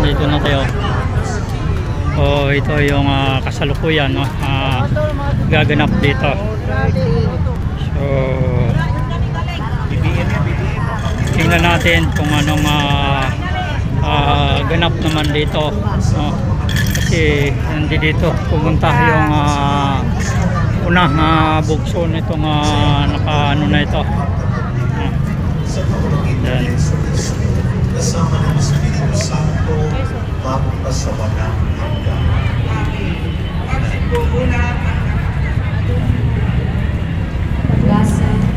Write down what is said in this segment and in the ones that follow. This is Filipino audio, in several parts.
Dito na tayo. Oh, ito yung ah, kasalukuyan no. Ah, gaganap dito. So tingnan natin kung anong ah, ah, ganap naman dito no. Kasi hindi dito pumunta yung ah, unang uh, bugso nitong ah, naka ano na ito. Yan. Kasama ng Espiritu Santo bago pa sa walang hanggan.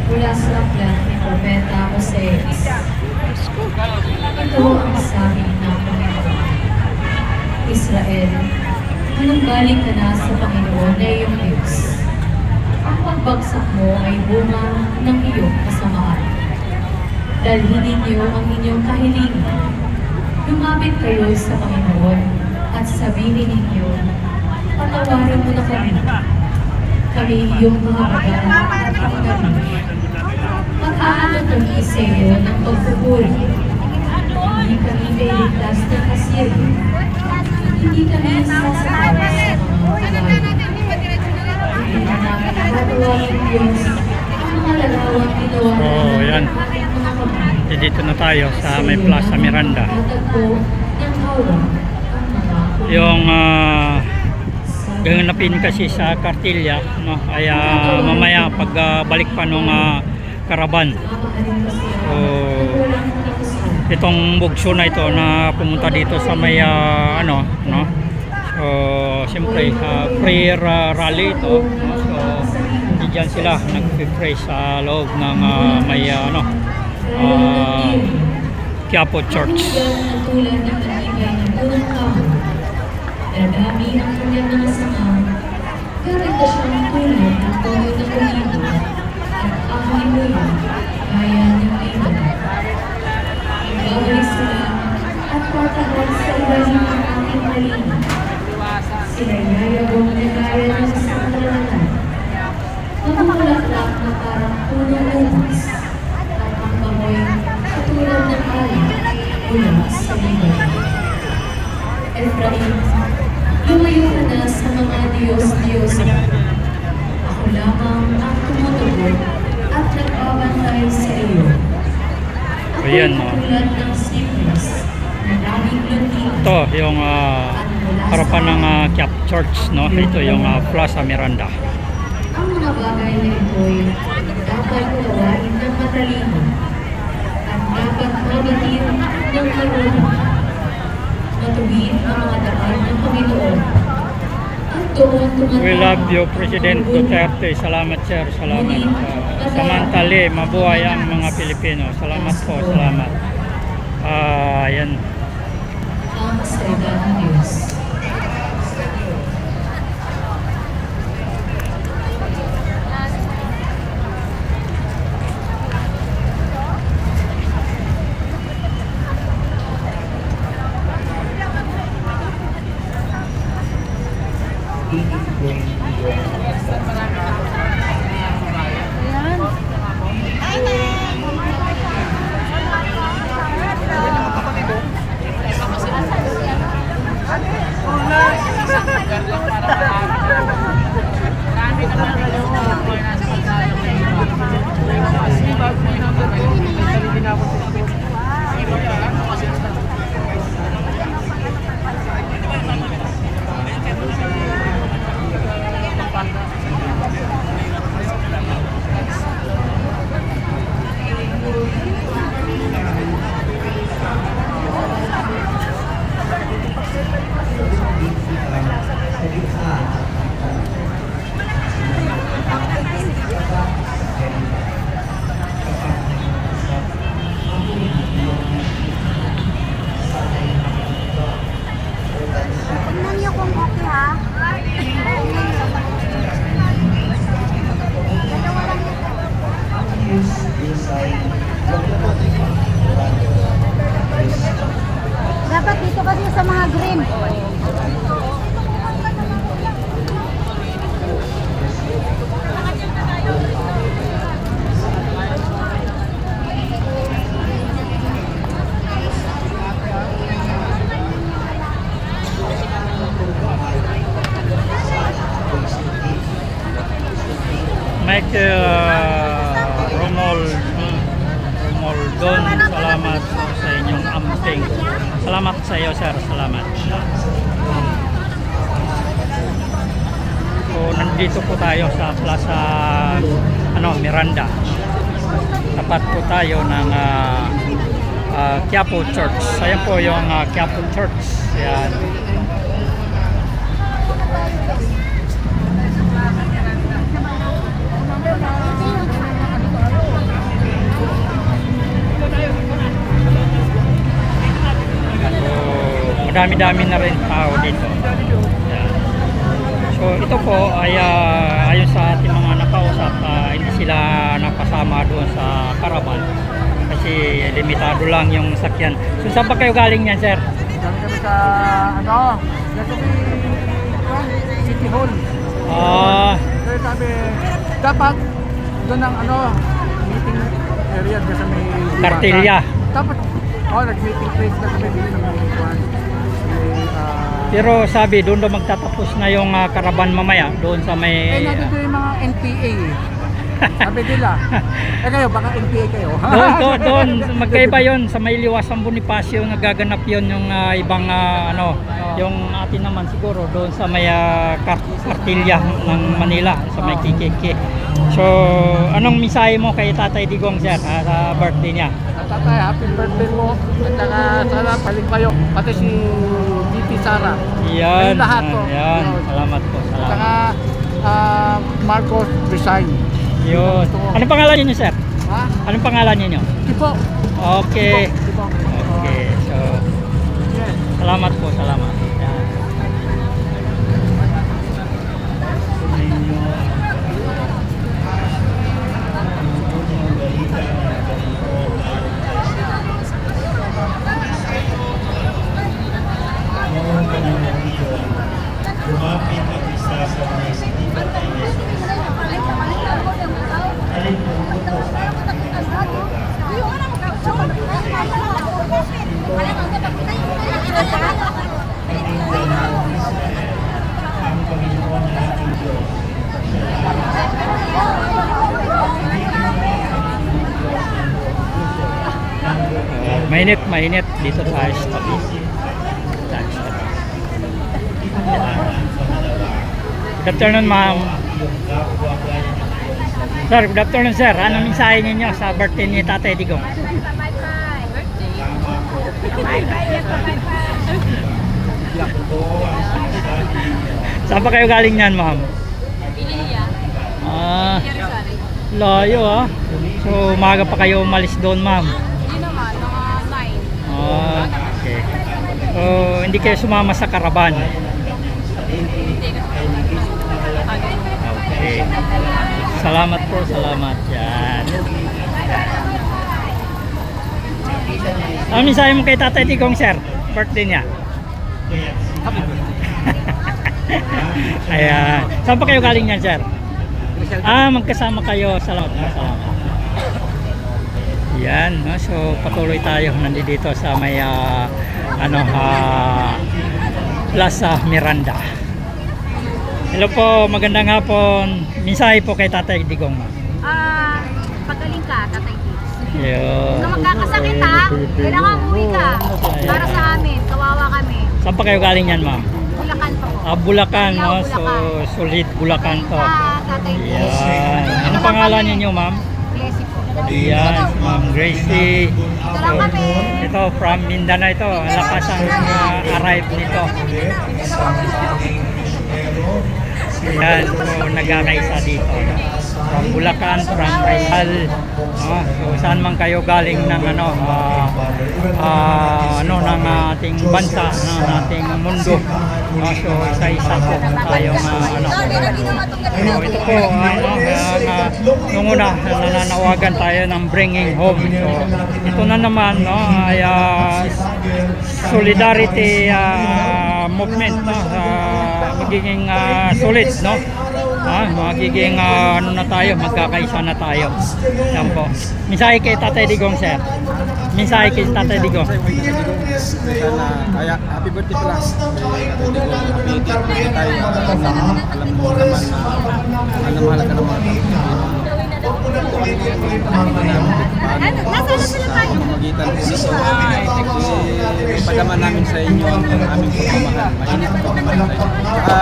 Mula sa aklat ni Propeta Oseas. Ito ang sabi ng Panginoon. Israel, manumbalik ka na sa Panginoon na iyong Diyos. Ang pagbagsak mo ay bunga ng iyong kasamaan. Dalhin ninyo ang inyong kahilingan. Lumapit kayo sa Panginoon at sabihin ninyo, patawarin mo na kami kami iyong mga bagal at pagkabi. Mag-aalatungi sa iyo ng pagpupuri. Hindi kami kailigtas ng kasiri. Hindi kami sasakal sa mga kawali. Hindi na namin nakatuwa ng Diyos Oh, yan. Dito na tayo sa may Plaza Miranda. Yung uh, ganapin kasi sa Cartilla no ay ah, mamaya pag ah, balik pa nung ah, karaban. So itong bugso na ito na pumunta dito sa may ah, ano no. So siyempre ah, prayer ah, rally ito no? So diyan sila nagpe-pray sa loob ng ah, may ah, ano ah, Quiapo Church. Ng ng. Dadami ang kanyang mga sanga. Garanda siyang tulad ng kahoy ng olibo. At mo Ayan, no? Ito yung ah, harapan ng ah, Quiapo Church no. Ito yung ah, Plaza Miranda. Ang mga bagay na ito'y dapat gawain ng matalino at dapat mabatin ng marunong. Matuwid ang mga daan ng Panginoon. We love you, President Duterte. Salamat, sir. Salamat. Uh, samantali, mabuhay ang mga Pilipino. Salamat po, salamat. Ah, yan. Miranda. Tapat po tayo ng ah, ah, Quiapo Church. Ayan po yung ah, Quiapo Church. Ayan. Madami-dami na rin tao dito. So, ito po ay ah, ayon sa ating nakausap, ah, hindi sila napasama doon sa caravan kasi limitado lang yung sakyan. So, saan pa kayo galing yan, sir? Galing kami sa, ano, kami, City Hall. Ah, Kaya sabi, dapat doon ang, ano, meeting area dyan sa may. Kartilya. Dapat, oh, nag-meeting place na kami dito sa may Ah, pero sabi doon daw magtatapos na yung ah, caravan mamaya doon sa eh, may nandito yung mga NPA eh. Sabi nila, eh kayo, baka NPA kayo. doon, doon, doon, magkaiba yon sa may liwasang Bonifacio nagaganap yon yung ah, ibang ah, ano, yung atin naman siguro doon sa may ah, Kar- Kartilya ng Manila, sa may Oo. Kikiki. So, anong mensahe mo kay Tatay Digong sir ah, sa birthday niya? At tatay, happy birthday po. At saka sana paling kayo. Pati si DP Sara. Yan, Ayun lahat po. yan, Yun. salamat po, At salamat. saka ah, Marcos resign. Yun. Anong pangalan niyo sir? Ha? Anong pangalan niyo? Tipo. Okay. Tipo. Okay, so Yes. salamat po, salamat. Yan. Lumapit ang isa sa mga sinibat ni Jesus. Alin po ito ang Panginoon na ating Diyos. Uh, mainit, mainit dito sa sa tabi. Good afternoon, ma'am. Sir, good afternoon, sir. Anong mensahe ninyo sa birthday ni Tatay Digong? Saan pa kayo galing yan, ma'am? Ah, layo ah. So, umaga pa kayo umalis doon, ma'am. Hindi naman, mga 9. Ah, okay. So, hindi kayo sumama sa karaban. Okay. Salamat po, salamat. Yan. Ano mensahe mo kay Tatay Tigong, sir? Birthday niya. Ayan. Saan pa kayo galing yan, sir? Ah, magkasama kayo. Salamat po, salamat. Yan, no? so patuloy tayo nandito sa may ah, ano ah, Plaza Miranda. Hello po, magandang hapon. Mensahe po kay Tatay Digong. Ah, pagaling ka, Tatay Kids. Yun. Kung magkakasakit ha, kailangan umuwi ka. Para sa amin, kawawa kami. Saan pa kayo galing yan, ma'am? Bulacan po. Ah, Bulacan, no? So, solid Bulacan to. Ah, Tatay Kids. Yan. Anong pangalan ninyo, ma'am? Blessing po. Yan, si Ma'am Gracie. Ito lang kami. Ito, from Mindanao ito. Ang lakas ang uh, arrive nito. Yan, so nagkakaisa dito. From Bulacan, from Rizal. So saan man kayo galing ng ano, ah, ah, ano ng ating bansa, ng ating mundo. No? So isa-isa po tayong ah, ano. So ito po, ano, uh, nung una, nananawagan tayo ng bringing home. So ito na naman, no, ay ah, solidarity ah, movement, no, ah, magiging ah, solid, no. Ah, magiging ah, ano na tayo, magkakaisa na tayo. Yan po. Mensahe kay Tatay Digong, sir. Mensahe kay Tatay Digong. Kaya happy birthday pala. Happy birthday tayo. Alam mo naman na mahal na mahal ka naman. Ano, nasa na sila tayo? Magitan po dito. eh, ipadama namin sa inyo ang aming pagmamahal. Mainit ang pagmamahal tayo. Saka,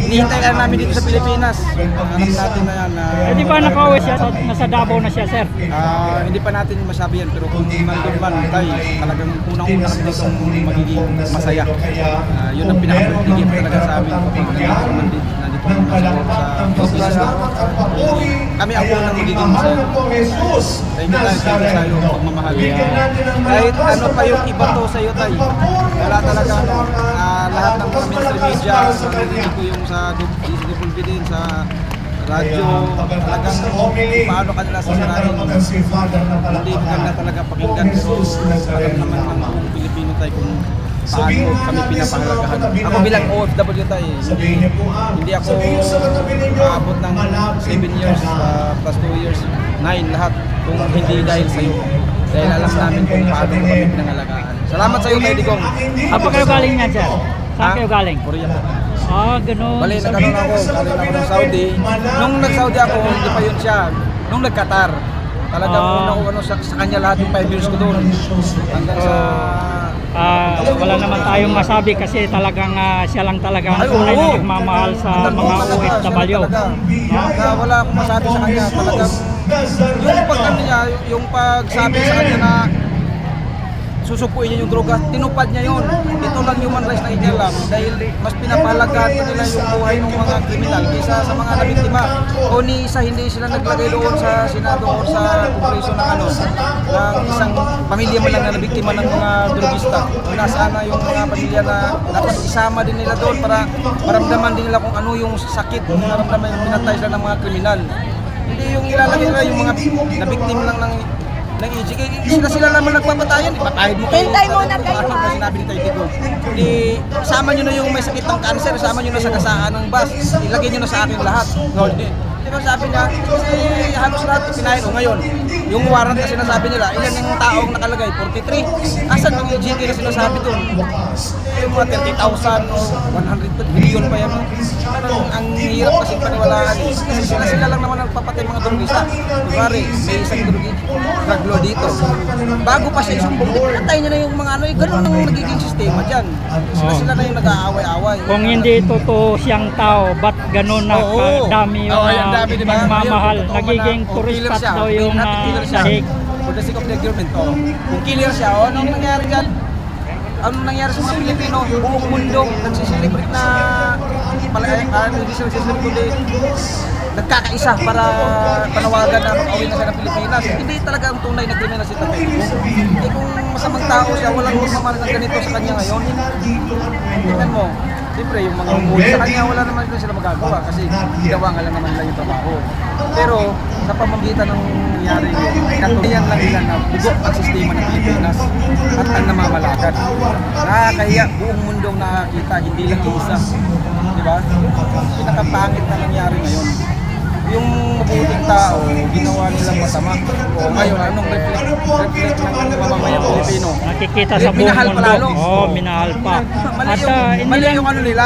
hinihintay lang namin dito sa Pilipinas. Alam natin na yan na Eh, di ba nakauwi siya? Sa, nasa Davao na siya, sir. ah, hindi pa natin masabi yan, pero kung nandun man tayo, talagang unang-una kami dito magiging masaya. Ah, yun ang pinaka-birthday talaga sa amin kapag nandito din- nandito naman sa, sa Pilipinas. Kami ang unang magiging masaya. Thank you tayo, thank you sa iyo, pagmamahal. Kahit ano pa yung iba to sa iyo tayo, wala talaga ah, lahat ng mga mainstream media, narinig ko yung sa DCWB din, sa radyo, talagang paano kanila sasarahin. Hindi maganda talaga pakinggan, pero alam naman ng Pilipino tayo kung paano kami pinapahalagahan. Ako bilang OFW tayo, hindi, hindi ako aabot ng 7 years, ah, plus 2 years, 9 lahat, kung hindi dahil sa iyo. Dahil alam namin kung paano kami pinangalagaan. Salamat sa iyo, Tay Digong. Saan po kayo galing niyan, sir? Saan kayo galing? Korea po. Ah, ganun. Bali, nagkaroon ako, galing ako ng Saudi. Nung nag-Saudi ako, hindi pa yun siya. Nung nag-Qatar, talagang Ah. una ko ano, sa, sa kanya lahat yung 5 years ko doon. Hanggang sa... Ah, wala naman tayong masabi kasi talagang ah, siya lang talaga ang Ay, tunay na nagmamahal sa mga OFW. talaga. Kaya wala akong masabi sa kanya. Talagang yung pag niya, yung pagsabi sa kanya na susupuin niya yung droga, tinupad niya yun. Ito lang human rights na ikialam dahil mas pinapahalagaan pa nila yung buhay ng mga kriminal kaysa sa mga nabiktima. O ni isa hindi sila naglagay doon sa Senado o sa Kongreso ng ano, ng isang pamilya man lang na nabiktima ng mga drogista. Nasaan na yung mga pamilya na dapat isama din nila doon para maramdaman din nila kung ano yung sakit, maramdaman yung pinatay sila ng mga kriminal. Hindi yung ilalagay nila yung mga nabiktima lang ng ng EJK, sila sila naman nagpapatayan. Ipatahid mo kayo. Hintay muna kayo, ha? sinabi ni Tigo? Di, sama nyo na yung may sakit ng cancer, sama nyo na sa gasaan ng bus, ilagay nyo na sa akin lahat. No, di, di ba sabi niya, kasi halos lahat pinahin. O ngayon, yung warrant na sinasabi nila, ilan yung taong nakalagay? 43? Asan yung EJK na sinasabi doon? Yung mga 30,000 o 100 billion pa yan. Parang ang hirap kasi paniwalaan. eh. Kasi sila sila lang naman nagpapatay mga drogista. Kunwari, may isang law dito. Bago pa siya isumbong, patay niya na yung mga ano, eh, ganun ang nagiging sistema dyan. Sila sila na yung nag-aaway-away. Kung hindi totoo siyang tao, ba't ganun na Oo. kadami yung Oo, ang ah, dami, di ba? nagmamahal? Ayun, totoo Nagiging man na, kung tourist killer spot siya, daw yung natin uh, killer siya, sahig. For the sake of the agreement, oh. Kung killer siya, oh, anong nangyari dyan? Anong nangyari sa mga Pilipino? Buong mundo nagsiselebrate na pala ah, hindi sila kundi nagkakaisa para panawagan na makauwi na siya ng Pilipinas. Hindi talaga ang tunay na kriminal si Tatay. Hindi kung masamang tao siya, walang magmamahal ng ganito sa kanya ngayon. Tingnan mo, siyempre yung mga umuli sa kanya, wala naman din sila magagawa kasi gawa nga lang naman nila yung trabaho. Pero sa pamamagitan ng nangyari yun, katunayan lang nila na bugok ang sistema ng Pilipinas at ang namamalakad. Nakakahiya, buong mundong nakakita, hindi lang isa. Di ba? Pinakapangit na nangyari ngayon. Yung mabuting tao, ginawa nilang masama. O ngayon, anong reflect, reflect ng mamamayang Pilipino? Nakikita sa buong Minahal pa mundo. lalo. Oo, minahal pa. Mali At yung, ah, mali yung ano nila.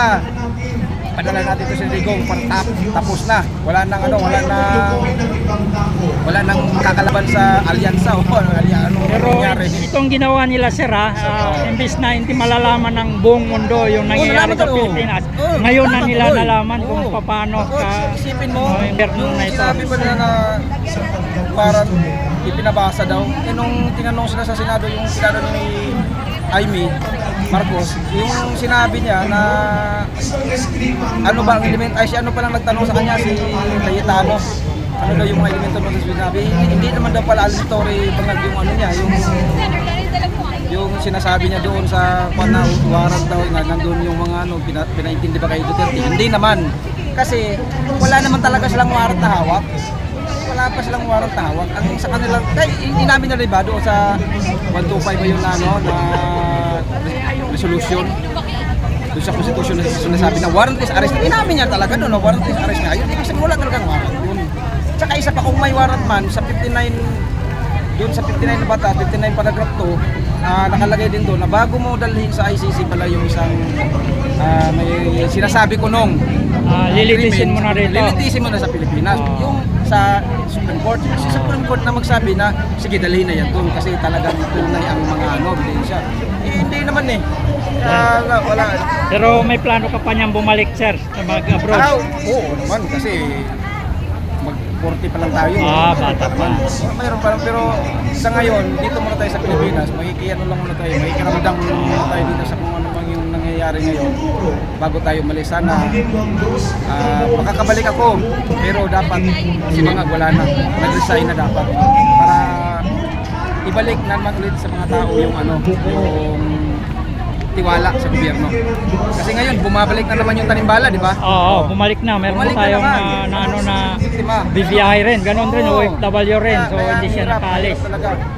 Padala natin to sa Digong, para tap, tapos na. Wala nang ano, wala nang wala nang kakalaban sa alyansa o ano, ano Pero nangyari. itong ginawa nila sir ha, ah, imbis na hindi malalaman ng buong mundo yung nangyayari sa oo. Pilipinas, ngayon na nila nalaman kung paano ka isipin mo, oh, yung na ito. sinabi pa nila na parang ipinabasa daw. Eh nung tinanong sila sa Senado yung Senado ni Amy Marcos, yung sinabi niya na ano ba ang element, ay si ano pa lang nagtanong sa kanya, si Cayetano. Ano daw yung mga elemento sa sinabi? Hindi, hindi naman daw pala alitory bangag yung ano niya, yung yung sinasabi niya doon sa warrant daw na nandun yung mga ano pina, pinaintindi ba kay Duterte hindi naman kasi wala naman talaga silang warrant na hawak wala pa silang warrant na hawak ang sa kanila dahil hindi namin na ba doon sa 125 ba yun na ano na resolution doon sa constitution na sinasabi na warrantless arrest hindi namin niya talaga doon no? warrantless arrest nga yun ibig sabihin wala talagang warrant doon tsaka isa pa kung may warrant man sa 59 doon sa 59 na bata, 59 paragraph 2, ah, nakalagay din doon na bago mo dalhin sa ICC pala yung isang ah, may sinasabi ko nung Ah, lilitisin mo na rito. Lilitisin mo na sa Pilipinas. Oo. Yung sa Supreme Court, si Supreme Court na magsabi na sige dalhin na yan doon kasi talagang tunay ang mga ano, ebidensya. Eh, hindi naman eh. Kaya wala. Pero may plano ka pa niyang bumalik, sir, sa mag-abroad? Ah, oo naman kasi mag 40 pa lang tayo. Ah, bata pa. Mayroon pa lang, pero sa ngayon, dito muna tayo sa Pilipinas, makikiano lang muna tayo, makikiramdam muna tayo dito sa yung nangyayari ngayon bago tayo umalis. Sana ah, makakabalik ako, pero dapat si mga wala na, nag-resign na dapat para ibalik naman ulit sa mga tao yung ano, yung tiwala sa gobyerno. Kasi ngayon, bumabalik na naman yung tanimbala, di ba? Oo, bumalik na. Meron Bumalik pa na tayong naman. ah, na ano na bibiyahe rin. Ganon rin. OFW rin. So, hindi siya. Mahirap talaga.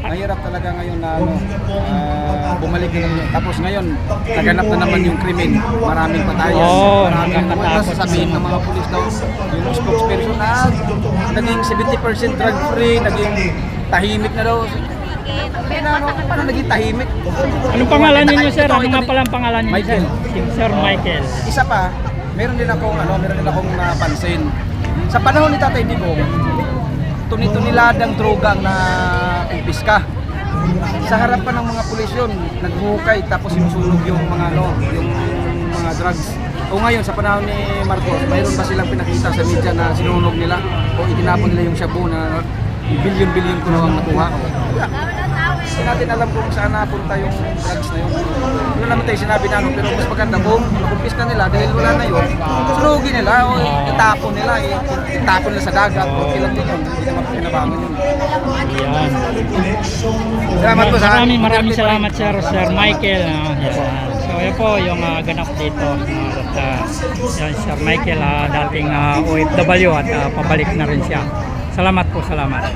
Mahirap talaga ngayon na ano, ah, bumalik na naman. Tapos ngayon, naganap na naman yung krimen. Maraming patayan. Oo, maraming ano, sasabihin ng mga pulis daw, yung spokesperson na naging 70% drug free, naging tahimik na daw. Na, ano, paano naging tahimik? Anong pangalan ninyo, sir? Ano nga pala ang pangalan ninyo, sir? Sir Michael. Isa pa, meron din akong ano, meron din akong napansin. Sa panahon ni Tatay Digong, tuni-tuniladang droga ang na umpiska. Sa harapan ng mga pulis yun, naghukay tapos sinusunog yung mga ano, yung mga drugs. O ngayon, sa panahon ni Marcos, mayroon ba silang pinakita sa media na sinunog nila o itinapon nila yung shabu na bilyon-bilyon ko na ang nakuha? Wala. Hindi natin alam kung saan napunta yung drugs na yun. Wala naman tayo sinabi na ano, pero mas maganda kung nakumpis na nila dahil wala na yun, sunugin nila o itapon nila, eh, itapon nila sa dagat, o ilang din yun, hindi naman pinabangon yun. Salamat po sa Maraming maraming salamat, sir, Sir Michael. ah, yan. So, yan po yung ah, ganap dito. ah, at, yan, Sir Michael, ah, dating ah, OFW at ah, pabalik na rin siya. Salamat po, salamat.